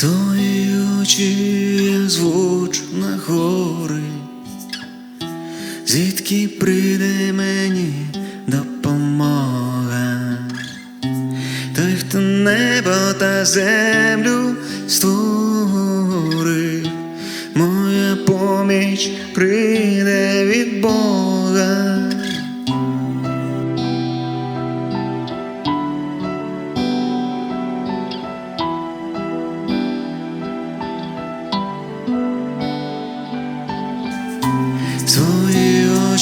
Твої очі звуч на гори, звідки прийде мені допомога, той, хто небо та землю створив, моя поміч прийде від Бога.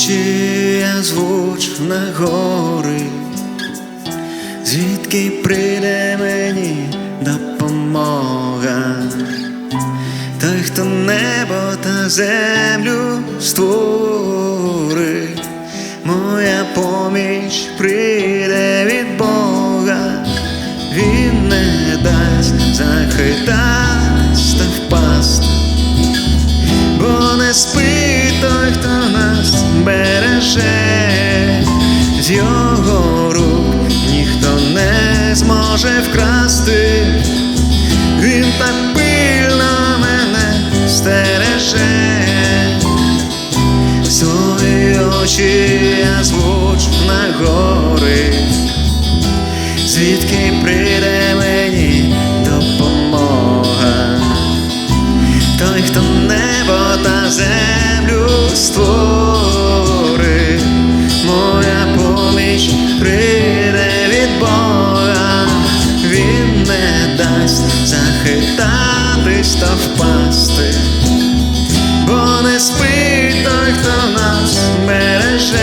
Очі я звуч на гори, звідки прийде мені допомога, той, хто небо та землю створив, моя поміч прийде зможе вкрасти, він так пильно мене стереже, свої очі я звучу на гори, звідки прийде мені допомога? Той, хто небо та землю захитатись та впасти, бо не спить той, хто нас береже,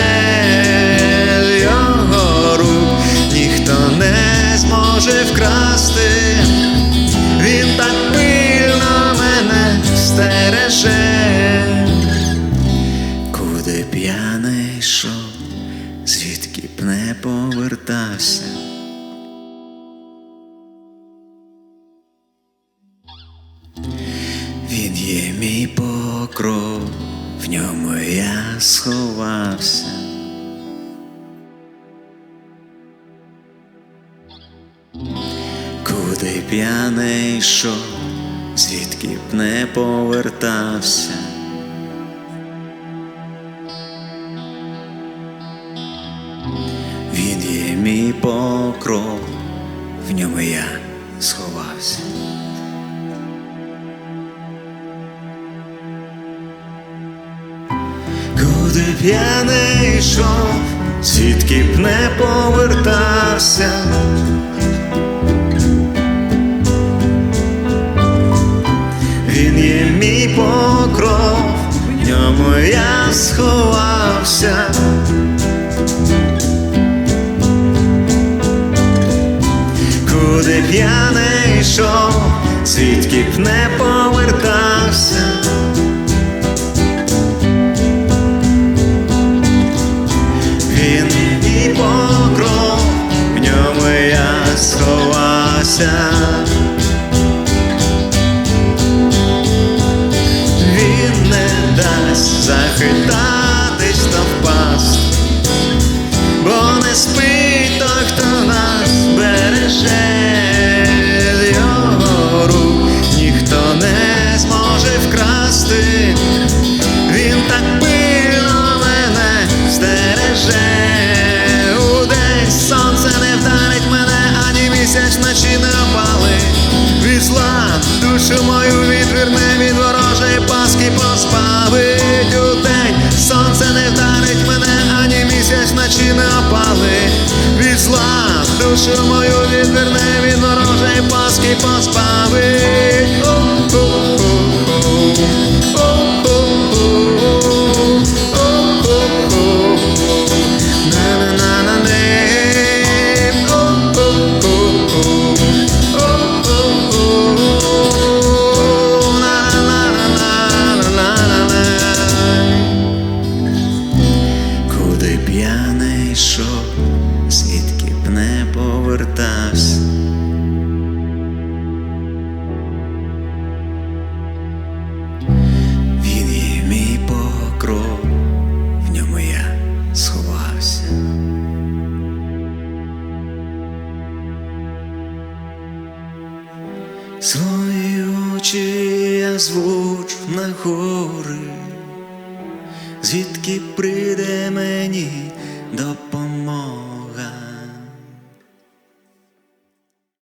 його рук ніхто не зможе вкрасти. Він так пильно мене стереже, є мій покров, в ньому я сховався. Куди б я не йшов, звідки б не повертався. Він є мій покров, в ньому я сховався. Я не йшов, звідки б не повертався. Він є мій покров, в ньому я сховався. Сховався. Він не дасть захитатись та впасть, бо не спить той, хто нас береже, його рук ніхто не зможе вкрасти, він так пильно мене стереже, душу мою відверне від ворожої паски позбавить у день сонце не вдарить мене, ані місяць вночі не опалить від зла, душу мою відверне від ворожої паски поспавить. Повертався. Він є мій покров, в ньому я сховався. Свої очі я звучу на гори, звідки прийде мені допомога.